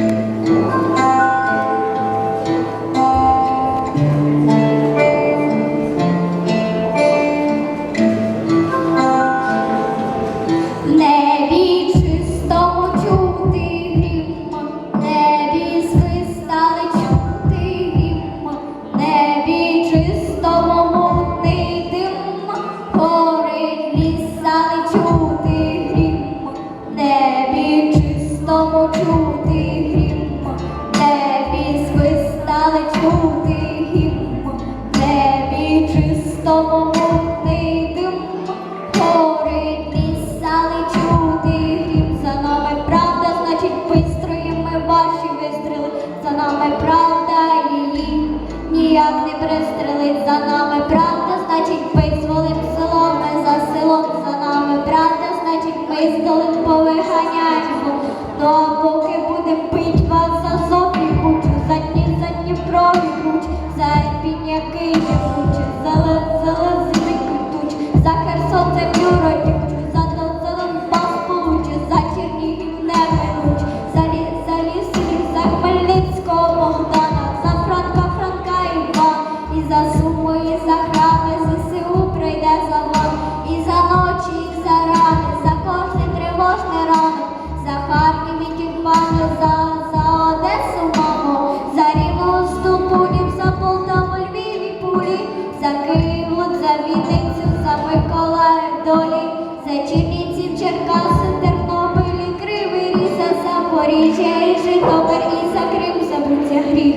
В мутний дим. За нами правда, значить вистроїмо ваші вистріли, за нами правда її ніяк не пристрелить, за нами правда, значить визволим село, за селом, за нами правда, значить ми закинуть за Вінницю, за Миколаїв долі, за Чернівців, Черкаси, Тернопілі, Кривий Ріг, за Запоріжжя і Житомир, і за Крим забуться гріх.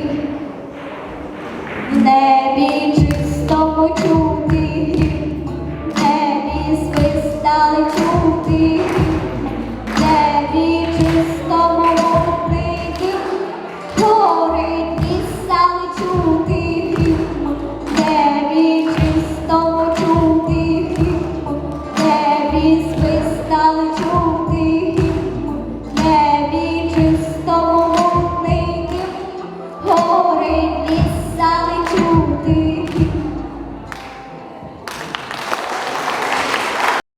В небі